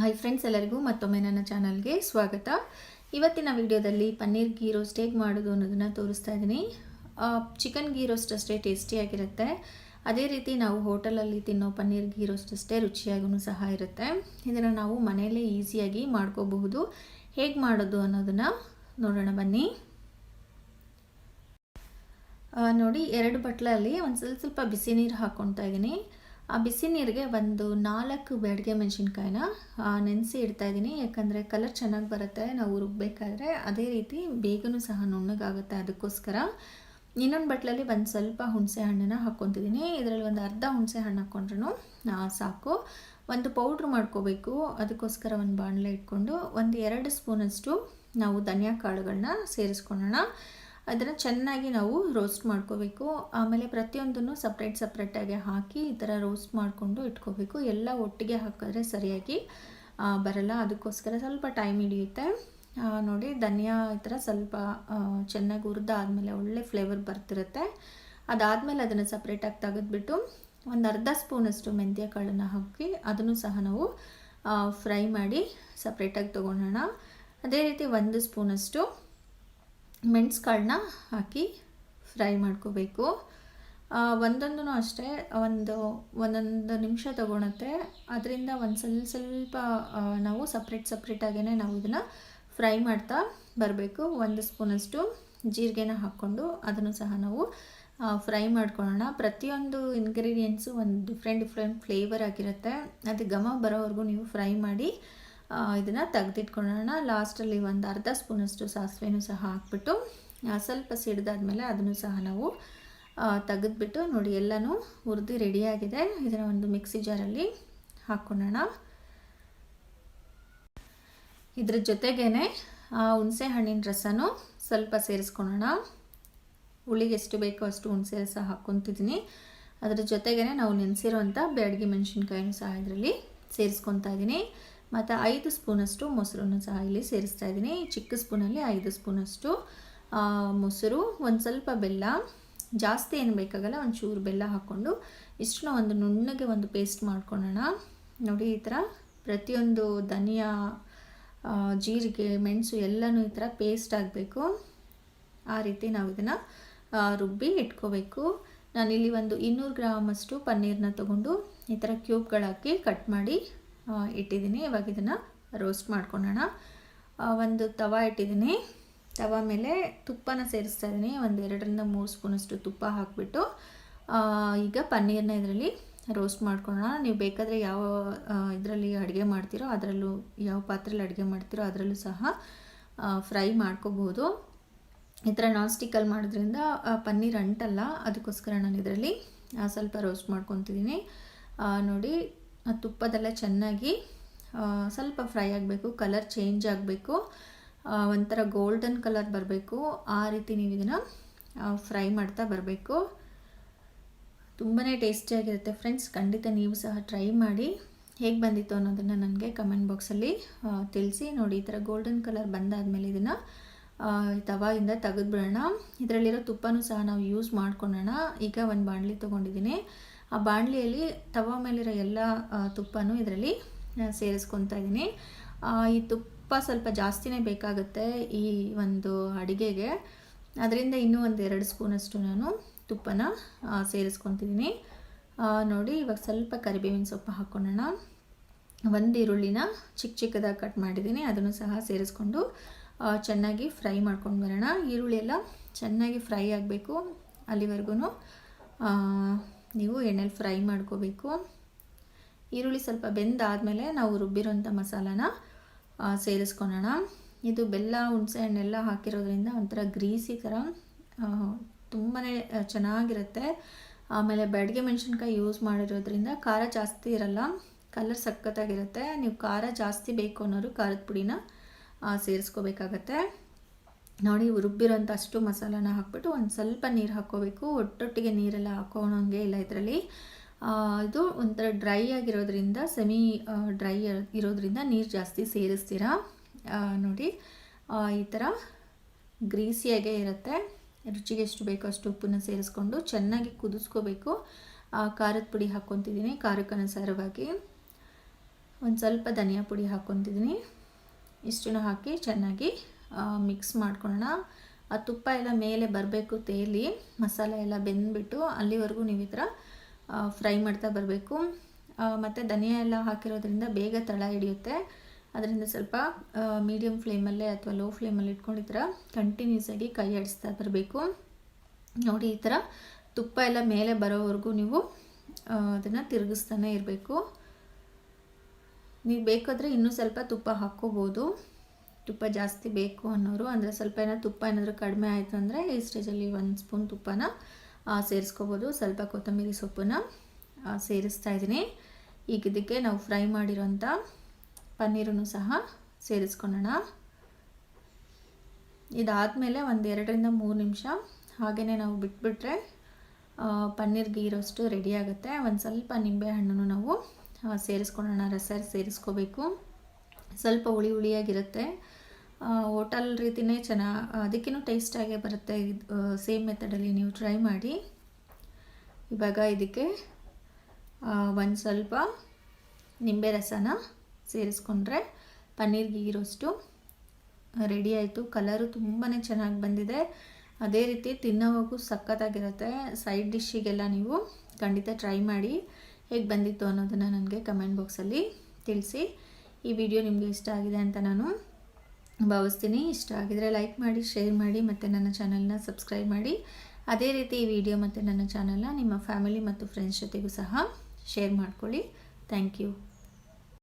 Hi friends ಎಲ್ಲರಿಗೂ ಮತ್ತೊಮ್ಮೆ ನನ್ನ ಚಾನಲ್ಗೆ ಸ್ವಾಗತ. ಇವತ್ತಿನ ವಿಡಿಯೋದಲ್ಲಿ ಪನ್ನೀರ್ ಗೀ ರೋಸ್ಟ್ ಹೇಗೆ ಮಾಡೋದು ಅನ್ನೋದನ್ನು ತೋರಿಸ್ತಾ ಇದ್ದೀನಿ. ಚಿಕನ್ ಗೀ ರೋಸ್ಟ್ ಅಷ್ಟೇ ಟೇಸ್ಟಿಯಾಗಿರುತ್ತೆ ಅದೇ ರೀತಿ ನಾವು ಹೋಟೆಲಲ್ಲಿ ತಿನ್ನೋ ಪನ್ನೀರ್ ಗೀ ರೋಸ್ಟ್ ಅಷ್ಟೇ ರುಚಿಯಾಗೂ ಸಹ ಇರುತ್ತೆ. ಇದನ್ನು ನಾವು ಮನೆಯಲ್ಲೇ ಈಸಿಯಾಗಿ ಮಾಡ್ಕೋಬಹುದು. ಹೇಗೆ ಮಾಡೋದು ಅನ್ನೋದನ್ನು ನೋಡೋಣ ಬನ್ನಿ. ನೋಡಿ, ಎರಡು ಬಟ್ಲಲ್ಲಿ ಒಂದು ಸ್ವಲ್ಪ ಸ್ವಲ್ಪ ಬಿಸಿ ನೀರು ಹಾಕ್ಕೊತಾ ಇದ್ದೀನಿ. ಆ ಬಿಸಿ ನೀರಿಗೆ ಒಂದು ನಾಲ್ಕು ಬೆಳಗ್ಗೆ ಮೆಣಸಿನ್ಕಾಯಿನ ನೆನೆಸಿ ಇಡ್ತಾ ಇದ್ದೀನಿ. ಯಾಕಂದರೆ ಕಲರ್ ಚೆನ್ನಾಗಿ ಬರುತ್ತೆ, ನಾವು ರುಬ್ಬೇಕಾದ್ರೆ. ಅದೇ ರೀತಿ ಬೇಗನೂ ಸಹ ನುಣ್ಣಗಾಗುತ್ತೆ ಅದಕ್ಕೋಸ್ಕರ. ಇನ್ನೊಂದು ಬಟ್ಲಲ್ಲಿ ಒಂದು ಸ್ವಲ್ಪ ಹುಣಸೆ ಹಣ್ಣನ್ನು ಹಾಕ್ಕೊತಿದ್ದೀನಿ. ಇದರಲ್ಲಿ ಒಂದು ಅರ್ಧ ಹುಣಸೆ ಹಣ್ಣು ಹಾಕ್ಕೊಂಡ್ರೂ ಸಾಕು. ಒಂದು ಪೌಡ್ರ್ ಮಾಡ್ಕೋಬೇಕು. ಅದಕ್ಕೋಸ್ಕರ ಒಂದು ಬಾಣಲೆ ಇಟ್ಕೊಂಡು, ಒಂದು ಎರಡು ಸ್ಪೂನಷ್ಟು ನಾವು ಧನಿಯಾ ಕಾಳುಗಳನ್ನ ಸೇರಿಸ್ಕೊಳ್ಳೋಣ. ಅದನ್ನು ಚೆನ್ನಾಗಿ ನಾವು ರೋಸ್ಟ್ ಮಾಡ್ಕೋಬೇಕು. ಆಮೇಲೆ ಪ್ರತಿಯೊಂದನ್ನು ಸಪ್ರೇಟ್ ಸಪ್ರೇಟಾಗಿ ಹಾಕಿ ಈ ಥರ ರೋಸ್ಟ್ ಮಾಡಿಕೊಂಡು ಇಟ್ಕೋಬೇಕು. ಎಲ್ಲ ಒಟ್ಟಿಗೆ ಹಾಕಿದ್ರೆ ಸರಿಯಾಗಿ ಬರಲ್ಲ. ಅದಕ್ಕೋಸ್ಕರ ಸ್ವಲ್ಪ ಟೈಮ್ ಹಿಡಿಯುತ್ತೆ. ನೋಡಿ, ಧನಿಯಾ ಈ ಥರ ಸ್ವಲ್ಪ ಚೆನ್ನಾಗಿ ಹುರಿದಾದ್ಮೇಲೆ ಒಳ್ಳೆ ಫ್ಲೇವರ್ ಬರ್ತಿರುತ್ತೆ. ಅದಾದಮೇಲೆ ಅದನ್ನು ಸಪ್ರೇಟಾಗಿ ತೆಗೆದುಬಿಟ್ಟು ಒಂದು ಅರ್ಧ ಸ್ಪೂನಷ್ಟು ಮೆಂತ್ಯ ಕಾಳನ್ನು ಹಾಕಿ ಅದನ್ನು ಸಹ ನಾವು ಫ್ರೈ ಮಾಡಿ ಸಪ್ರೇಟಾಗಿ ತೊಗೊಳೋಣ ಅದೇ ರೀತಿ ಒಂದು ಸ್ಪೂನಷ್ಟು ಮೆಣಸು ಕಾಳನ್ನ ಹಾಕಿ ಫ್ರೈ ಮಾಡ್ಕೋಬೇಕು. ಒಂದೊಂದೂ ಅಷ್ಟೇ, ಒಂದು, ಒಂದೊಂದು ನಿಮಿಷ ತೊಗೊಳುತ್ತೆ. ಅದರಿಂದ ಒಂದು ಸ್ವಲ್ಪ ಸ್ವಲ್ಪ ನಾವು ಸಪ್ರೇಟ್ ಸಪ್ರೇಟಾಗೇ ನಾವು ಇದನ್ನು ಫ್ರೈ ಮಾಡ್ತಾ ಬರಬೇಕು. ಒಂದು ಸ್ಪೂನಷ್ಟು ಜೀರಿಗೆನ ಹಾಕ್ಕೊಂಡು ಅದನ್ನು ಸಹ ನಾವು ಫ್ರೈ ಮಾಡ್ಕೊಳ್ಳೋಣ. ಪ್ರತಿಯೊಂದು ಇಂಗ್ರೀಡಿಯೆಂಟ್ಸು ಒಂದು ಡಿಫ್ರೆಂಟ್ ಡಿಫ್ರೆಂಟ್ ಫ್ಲೇವರ್ ಆಗಿರುತ್ತೆ. ಅದು ಘಮ ಬರೋವರೆಗೂ ನೀವು ಫ್ರೈ ಮಾಡಿ ಇದನ್ನು ತೆಗೆದಿಟ್ಕೊಳ್ಳೋಣ. ಲಾಸ್ಟಲ್ಲಿ ಒಂದು ಅರ್ಧ ಸ್ಪೂನಷ್ಟು ಸಾಸಿವೆನೂ ಸಹ ಹಾಕ್ಬಿಟ್ಟು ಸ್ವಲ್ಪ ಸಿಡ್ದಾದ್ಮೇಲೆ ಅದನ್ನು ಸಹ ನಾವು ತೆಗೆದ್ಬಿಟ್ಟು ನೋಡಿ, ಎಲ್ಲನೂ ಹುರಿದು ರೆಡಿಯಾಗಿದೆ. ಇದನ್ನು ಒಂದು ಮಿಕ್ಸಿ ಜಾರಲ್ಲಿ ಹಾಕ್ಕೊಳ್ಳೋಣ. ಇದ್ರ ಜೊತೆಗೇ ಹುಣಸೆ ಹಣ್ಣಿನ ರಸನೂ ಸ್ವಲ್ಪ ಸೇರಿಸ್ಕೊಳ್ಳೋಣ. ಹುಳಿಗೆ ಎಷ್ಟು ಬೇಕೋ ಅಷ್ಟು ಹುಣಸೆ ರಸ ಹಾಕ್ಕೊತಿದ್ದೀನಿ. ಅದರ ಜೊತೆಗೇ ನಾವು ನೆನೆಸಿರೋಂಥ ಬ್ಯಾಡಗಿ ಮೆಣಸಿನ್ಕಾಯಿನೂ ಸಹ ಇದರಲ್ಲಿ ಸೇರಿಸ್ಕೊತಾ ಇದ್ದೀನಿ. ಮತ್ತು ಐದು ಸ್ಪೂನಷ್ಟು ಮೊಸರನ್ನು ಸಹ ಇಲ್ಲಿ ಸೇರಿಸ್ತಾ ಇದ್ದೀನಿ. ಚಿಕ್ಕ ಸ್ಪೂನಲ್ಲಿ ಐದು ಸ್ಪೂನಷ್ಟು ಮೊಸರು, ಒಂದು ಸ್ವಲ್ಪ ಬೆಲ್ಲ, ಜಾಸ್ತಿ ಏನು ಬೇಕಾಗಲ್ಲ ಒಂದು ಚೂರು ಬೆಲ್ಲ ಹಾಕ್ಕೊಂಡು ಇಷ್ಟನ್ನ ಒಂದು ನುಣ್ಣಗೆ ಒಂದು ಪೇಸ್ಟ್ ಮಾಡ್ಕೊಳ್ಳೋಣ. ನೋಡಿ, ಈ ಥರ ಪ್ರತಿಯೊಂದು ಧನಿಯಾ ಜೀರಿಗೆ, ಮೆಣಸು ಎಲ್ಲನೂ ಈ ಥರ ಪೇಸ್ಟ್ ಆಗಬೇಕು. ಆ ರೀತಿ ನಾವು ಇದನ್ನು ರುಬ್ಬಿ ಇಟ್ಕೋಬೇಕು. ನಾನಿಲ್ಲಿ ಒಂದು ಇನ್ನೂರು ಗ್ರಾಮಷ್ಟು ಪನ್ನೀರನ್ನ ತೊಗೊಂಡು ಈ ಥರ ಕ್ಯೂಬ್ಗಳಾಕಿ ಕಟ್ ಮಾಡಿ ಇಟ್ಟಿದ್ದೀನಿ. ಇವಾಗ ಇದನ್ನು ರೋಸ್ಟ್ ಮಾಡ್ಕೊಳ್ಳೋಣ ಒಂದು ತವ ಇಟ್ಟಿದ್ದೀನಿ. ತವ ಮೇಲೆ ತುಪ್ಪನ ಸೇರಿಸ್ತಾ ಇದ್ದೀನಿ. ಒಂದು ಎರಡರಿಂದ ಮೂರು ಸ್ಪೂನಷ್ಟು ತುಪ್ಪ ಹಾಕಿಬಿಟ್ಟು ಈಗ ಪನ್ನೀರನ್ನ ಇದರಲ್ಲಿ ರೋಸ್ಟ್ ಮಾಡ್ಕೊಳ್ಳೋಣ. ನೀವು ಬೇಕಾದರೆ ಯಾವ ಇದರಲ್ಲಿ ಅಡುಗೆ ಮಾಡ್ತೀರೋ ಅದರಲ್ಲೂ, ಯಾವ ಪಾತ್ರೆಯಲ್ಲಿ ಅಡುಗೆ ಮಾಡ್ತೀರೋ ಅದರಲ್ಲೂ ಸಹ ಫ್ರೈ ಮಾಡ್ಕೋಬಹುದು ಈ ಥರ ನಾನ್ ಸ್ಟಿಕ್ಕಲ್ಲಿ ಮಾಡೋದ್ರಿಂದ ಪನ್ನೀರ್ ಅಂಟಲ್ಲ, ಅದಕ್ಕೋಸ್ಕರ ನಾನು ಇದರಲ್ಲಿ ಸ್ವಲ್ಪ ರೋಸ್ಟ್ ಮಾಡ್ಕೊತಿದ್ದೀನಿ. ನೋಡಿ ಆ ತುಪ್ಪದೆಲ್ಲ ಚೆನ್ನಾಗಿ ಸ್ವಲ್ಪ ಫ್ರೈ ಆಗಬೇಕು, ಕಲರ್ ಚೇಂಜ್ ಆಗಬೇಕು ಒಂಥರ ಗೋಲ್ಡನ್ ಕಲರ್ ಬರಬೇಕು. ಆ ರೀತಿ ನೀವು ಇದನ್ನು ಫ್ರೈ ಮಾಡ್ತಾ ಬರಬೇಕು. ತುಂಬಾ ಟೇಸ್ಟಿಯಾಗಿರುತ್ತೆ ಫ್ರೆಂಡ್ಸ್. ಖಂಡಿತ ನೀವು ಸಹ ಟ್ರೈ ಮಾಡಿ. ಹೇಗೆ ಬಂದಿತ್ತು ಅನ್ನೋದನ್ನು ನನಗೆ ಕಮೆಂಟ್ ಬಾಕ್ಸಲ್ಲಿ ತಿಳಿಸಿ. ನೋಡಿ, ಈ ಥರ ಗೋಲ್ಡನ್ ಕಲರ್ ಬಂದಾದಮೇಲೆ ಇದನ್ನು ತವಾಗಿಂದ ತೆಗೆದ್ಬಿಡೋಣ. ಇದರಲ್ಲಿರೋ ತುಪ್ಪನೂ ಸಹ ನಾವು ಯೂಸ್ ಮಾಡ್ಕೊಳ್ಳೋಣ ಈಗ ಒಂದು ಬಾಣಲಿ ತೊಗೊಂಡಿದ್ದೀನಿ. ಆ ಬಾಣಲಿಯಲ್ಲಿ ತವ ಮೇಲಿರೋ ಎಲ್ಲ ತುಪ್ಪನೂ ಇದರಲ್ಲಿ ಸೇರಿಸ್ಕೊತಾ ಇದ್ದೀನಿ. ಈ ತುಪ್ಪ ಸ್ವಲ್ಪ ಜಾಸ್ತಿನೇ ಬೇಕಾಗುತ್ತೆ ಈ ಒಂದು ಅಡುಗೆಗೆ. ಅದರಿಂದ ಇನ್ನೂ ಒಂದು ಎರಡು ಸ್ಪೂನಷ್ಟು ನಾನು ತುಪ್ಪನ ಸೇರಿಸ್ಕೊತಿದ್ದೀನಿ. ನೋಡಿ, ಇವಾಗ ಸ್ವಲ್ಪ ಕರಿಬೇವಿನ ಸೊಪ್ಪು ಹಾಕ್ಕೊಳ್ಳೋಣ. ಒಂದು ಈರುಳ್ಳಿನ ಚಿಕ್ಕ ಚಿಕ್ಕದಾಗಿ ಕಟ್ ಮಾಡಿದ್ದೀನಿ. ಅದನ್ನು ಸಹ ಸೇರಿಸ್ಕೊಂಡು ಚೆನ್ನಾಗಿ ಫ್ರೈ ಮಾಡ್ಕೊಂಡು ಬರೋಣ. ಈರುಳ್ಳಿ ಎಲ್ಲ ಚೆನ್ನಾಗಿ ಫ್ರೈ ಆಗಬೇಕು ಅಲ್ಲಿವರೆಗೂ ನೀವು ಎಣ್ಣೆಲಿ ಫ್ರೈ ಮಾಡ್ಕೋಬೇಕು. ಈರುಳ್ಳಿ ಸ್ವಲ್ಪ ಬೆಂದಾದಮೇಲೆ ನಾವು ರುಬ್ಬಿರೋಂಥ ಮಸಾಲಾನ ಸೇರಿಸ್ಕೊಳ್ಳೋಣ ಇದು ಬೆಲ್ಲ, ಹುಣಸೆ ಹಣ್ಣೆಲ್ಲ ಹಾಕಿರೋದ್ರಿಂದ ಒಂಥರ ಗ್ರೀಸಿ ಥರ ತುಂಬಾ ಚೆನ್ನಾಗಿರುತ್ತೆ. ಆಮೇಲೆ ಬೆಳಗ್ಗೆ ಮೆಣಸಿನ್ಕಾಯಿ ಯೂಸ್ ಮಾಡಿರೋದ್ರಿಂದ ಖಾರ ಜಾಸ್ತಿ ಇರಲ್ಲ, ಕಲರ್ ಸಖತ್ತಾಗಿರುತ್ತೆ. ನೀವು ಖಾರ ಜಾಸ್ತಿ ಬೇಕು ಅನ್ನೋರು ಖಾರದ ಪುಡಿನ ಸೇರಿಸ್ಕೋಬೇಕಾಗತ್ತೆ. ನೋಡಿ ರುಬ್ಬಿರೋಂಥ ಅಷ್ಟು ಮಸಾಲಾನ ಹಾಕ್ಬಿಟ್ಟು ಒಂದು ಸ್ವಲ್ಪ ನೀರು ಹಾಕ್ಕೋಬೇಕು. ಒಟ್ಟೊಟ್ಟಿಗೆ ನೀರೆಲ್ಲ ಹಾಕೋಣಂಗೆ ಇಲ್ಲ ಇದರಲ್ಲಿ. ಇದು ಒಂಥರ ಡ್ರೈ ಆಗಿರೋದ್ರಿಂದ, ಸೆಮಿ ಡ್ರೈ ಇರೋದ್ರಿಂದ ನೀರು ಜಾಸ್ತಿ ಸೇರಿಸ್ತೀರಾ? ನೋಡಿ. ಈ ಥರ ಗ್ರೀಸಿಯಾಗೇ ಇರುತ್ತೆ. ರುಚಿಗೆ ಎಷ್ಟು ಬೇಕೋ ಅಷ್ಟು ಉಪ್ಪನ್ನ ಸೇರಿಸ್ಕೊಂಡು ಚೆನ್ನಾಗಿ ಕುದಿಸ್ಕೋಬೇಕು. ಖಾರದ ಪುಡಿ ಹಾಕ್ಕೊತಿದ್ದೀನಿ, ಖಾರಕ್ಕನುಸಾರವಾಗಿ. ಒಂದು ಸ್ವಲ್ಪ ಧನಿಯಾ ಪುಡಿ ಹಾಕ್ಕೊತಿದ್ದೀನಿ. ಇಷ್ಟನ್ನು ಹಾಕಿ ಚೆನ್ನಾಗಿ ಮಿಕ್ಸ್ ಮಾಡ್ಕೊಳ್ಳೋಣ. ಆ ತುಪ್ಪ ಎಲ್ಲ ಮೇಲೆ ಬರಬೇಕು ತೇಲಿ, ಮಸಾಲೆ ಎಲ್ಲ ಬೆಂದ್ಬಿಟ್ಟು ಅಲ್ಲಿವರೆಗೂ ನೀವು ಈ ಥರ ಫ್ರೈ ಮಾಡ್ತಾ ಬರಬೇಕು. ಮತ್ತು ಧನಿಯಾ ಎಲ್ಲ ಹಾಕಿರೋದ್ರಿಂದ ಬೇಗ ತಳ ಹಿಡಿಯುತ್ತೆ. ಅದರಿಂದ ಸ್ವಲ್ಪ ಮೀಡಿಯಮ್ ಫ್ಲೇಮಲ್ಲೇ ಅಥವಾ ಲೋ ಫ್ಲೇಮಲ್ಲಿ ಇಟ್ಕೊಂಡು ಈ ಥರ ಕಂಟಿನ್ಯೂಸ್ ಆಗಿ ಕೈ ಆಡಿಸ್ತಾ ಬರಬೇಕು. ನೋಡಿ ಈ ಥರ ತುಪ್ಪ ಎಲ್ಲ ಮೇಲೆ ಬರೋವರೆಗೂ ನೀವು ಅದನ್ನು ತಿರುಗಿಸ್ತಾನೆ ಇರಬೇಕು. ನೀವು ಬೇಕಾದರೆ ಇನ್ನೂ ಸ್ವಲ್ಪ ತುಪ್ಪ ಹಾಕ್ಕೋಬೋದು. ತುಪ್ಪ ಜಾಸ್ತಿ ಬೇಕು ಅನ್ನೋರು, ಅಂದರೆ ಸ್ವಲ್ಪ ಏನಾದ್ರು ತುಪ್ಪ ಏನಾದರೂ ಕಡಿಮೆ ಆಯಿತು ಅಂದರೆ ಈ ಸ್ಟೇಜಲ್ಲಿ ಒಂದು ಸ್ಪೂನ್ ತುಪ್ಪನ ಸೇರಿಸ್ಕೋಬೋದು. ಸ್ವಲ್ಪ ಕೊತ್ತಂಬರಿ ಸೊಪ್ಪನ್ನು ಸೇರಿಸ್ತಾ ಇದ್ದೀನಿ. ಈಗ ಇದಕ್ಕೆ ನಾವು ಫ್ರೈ ಮಾಡಿರೋಂಥ ಪನ್ನೀರನ್ನು ಸಹ ಸೇರಿಸ್ಕೊಳ್ಳೋಣ. ಇದಾದಮೇಲೆ ಒಂದು ಎರಡರಿಂದ ಮೂರು ನಿಮಿಷ ಹಾಗೆಯೇ ನಾವು ಬಿಟ್ಬಿಟ್ರೆ ಪನ್ನೀರ್ ಗೀರೋಷ್ಟು ರೆಡಿ ಆಗುತ್ತೆ. ಒಂದು ಸ್ವಲ್ಪ ನಿಂಬೆ ಹಣ್ಣನ್ನು ನಾವು ಸೇರಿಸ್ಕೊಳ್ಳೋಣ ರಸ ಸೇರಿಸ್ಕೋಬೇಕು. ಸ್ವಲ್ಪ ಹುಳಿ ಹುಳಿಯಾಗಿರುತ್ತೆ. ಹೋಟಲ್ ರೀತಿಯೇ ಚೆನ್ನಾಗಿ ಅದಕ್ಕಿಂತ ಟೇಸ್ಟಾಗೇ ಬರುತ್ತೆ. ಸೇಮ್ ಮೆಥಡಲ್ಲಿ ನೀವು ಟ್ರೈ ಮಾಡಿ. ಇವಾಗ ಇದಕ್ಕೆ ಒಂದು ಸ್ವಲ್ಪ ನಿಂಬೆ ರಸನ ಸೇರಿಸ್ಕೊಂಡ್ರೆ ಪನ್ನೀರ್ ಗೀ ರೋಸ್ಟು ರೆಡಿ ಆಯಿತು. ಕಲರು ತುಂಬಾ ಚೆನ್ನಾಗಿ ಬಂದಿದೆ. ಅದೇ ರೀತಿ ತಿನ್ನೋವಾಗೂ ಸಖತ್ತಾಗಿರುತ್ತೆ. ಸೈಡ್ ಡಿಶ್ಶಿಗೆಲ್ಲ ನೀವು ಖಂಡಿತ ಟ್ರೈ ಮಾಡಿ. ಹೇಗೆ ಬಂದಿತ್ತು ಅನ್ನೋದನ್ನು ನನಗೆ ಕಮೆಂಟ್ ಬಾಕ್ಸಲ್ಲಿ ತಿಳಿಸಿ. ಈ ವಿಡಿಯೋ ನಿಮಗೆ ಇಷ್ಟ ಆಗಿದೆ ಅಂತ ನಾನು ಭಾವಿಸ್ತೀನಿ. ಇಷ್ಟ ಆಗಿದರೆ ಲೈಕ್ ಮಾಡಿ ಶೇರ್ ಮಾಡಿ ಮತ್ತು ನನ್ನ ಚಾನಲ್ನ ಸಬ್ಸ್ಕ್ರೈಬ್ ಮಾಡಿ. ಅದೇ ರೀತಿ ಈ ವಿಡಿಯೋ ಮತ್ತು ನನ್ನ ಚಾನಲ್ನ ನಿಮ್ಮ ಫ್ಯಾಮಿಲಿ ಮತ್ತು ಫ್ರೆಂಡ್ಸ್ ಜೊತೆಗೂ ಸಹ ಶೇರ್ ಮಾಡ್ಕೊಳ್ಳಿ. Thank you